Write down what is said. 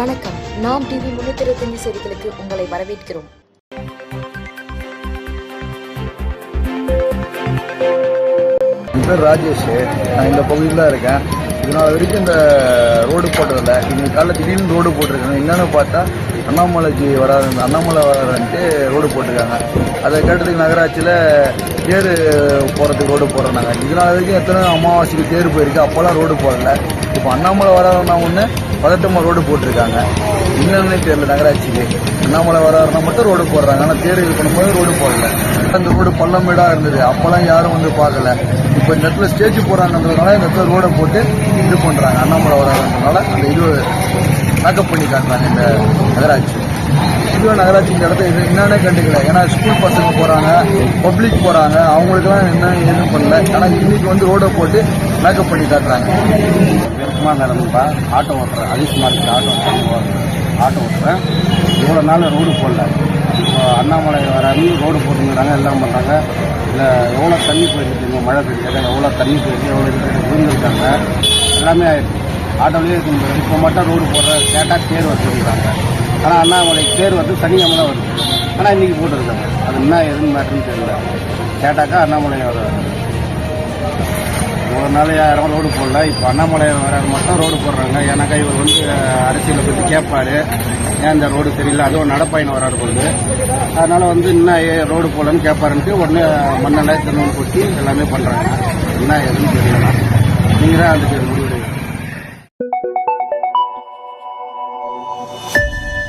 வணக்கம். நாம் டிவி முன்னூத்தி இருபத்தஞ்சு செய்திகளுக்கு உங்களை வரவேற்கிறோம். என் பேர் ராஜேஷ். நான் இந்த பகுதியில் தான் இருக்கேன். இதனால் வரைக்கும் இந்த ரோடு போட்டதில்ல. இன்னைக்கு காலைல திடீர்னு ரோடு போட்டிருக்காங்க. என்னென்னு பார்த்தா அண்ணாமலைக்கு வராது அண்ணாமலை வராதுன்ட்டு ரோடு போட்டிருக்காங்க. அதை கேட்டதுக்கு நகராட்சியில் தேர் போகிறதுக்கு ரோடு போடுறாங்க. இதனால வரைக்கும் எத்தனை அமாவாசைக்கு தேர் போயிருக்கு. அப்போல்லாம் ரோடு போடல. இப்போ அண்ணாமலை வராதுன்னா ஒன்று பதட்டமாக ரோடு போட்டிருக்காங்க. என்னன்னே தெரியல நகராட்சிக்கு. அண்ணாமலை வராருன்னா மட்டும் ரோடு போடுறாங்க. ஆனால் தேர் இது பண்ணும்போது ரோடு போடல. அந்த ரோடு பள்ளமேடா இருந்தது. அப்போல்லாம் யாரும் வந்து பார்க்கல. இப்போ இந்த இடத்துல ஸ்டேஜ் போடுறாங்கன்றதுனால இந்த இடத்துல ரோடை போட்டு இது பண்ணுறாங்க அண்ணாமலை வராதுன்றதுனால அந்த இது பேக்கப் பண்ணி காட்டுறாங்க இந்த நகராட்சி. இதுவே நகராட்சி இந்த இடத்த இது கண்டுக்கல. ஏன்னா ஸ்கூல் பசங்க போகிறாங்க பப்ளிக் போகிறாங்க அவங்களுக்குலாம் என்ன எதுவும் பண்ணல. ஆனால் இன்னைக்கு வந்து ரோடை போட்டு மேக்கப் பண்ணி காட்டுறாங்க. பெருக்குமா நடந்துப்பா. ஆட்டோ ஓட்டுறேன். அதிகமாக ஆட்டோ ஓட்டுறேன். ஆட்டோ ஓட்டுறேன். இவ்வளோ நாள் ரோடு போடல. இப்போ அண்ணாமலை வராங்க ரோடு போட்டுங்கிறாங்க எல்லாம் பண்ணுறாங்க இல்லை எவ்வளோ தண்ணி போயிருக்கு? மழை பெய்யுது எவ்வளோ தண்ணி போயிருக்கு? எவ்வளோ இது விழுந்துருக்காங்க. எல்லாமே ஆயிடுச்சு. ஆட்டோலேயே இருக்கும் இப்போ மட்டும் ரோடு போடுற கேட்டால் தேர் வச்சுருக்காங்க. ஆனால் அண்ணாமலை தேர் வந்து சனிக்கிழமை தான் வருது. ஆனால் இன்றைக்கி போட்டிருக்காங்க அது என்ன எதுன்னு மேட்டர்னு தெரியல. கேட்டாக்கா அண்ணாமலையோட வர ஒரு நாள் யாரும் ரோடு போடல. இப்போ அண்ணாமலை வர மட்டும் ரோடு போடுறாங்க. ஏன்னாக்கா இவர் வந்து அரசியலை பற்றி கேட்பாரு. ஏன் இந்த ரோடு தெரியல அதுவும் நடப்பயணம் வராது பொழுது. அதனால் வந்து இன்னும் ரோடு போடலன்னு கேட்பாருன்ட்டு உடனே மண்ணெல்லாம் திருநூல் கொட்டி எல்லாமே பண்ணுறாங்க என்ன எதுன்னு தெரியல நீங்கள் தான் அதுக்கு முடிவு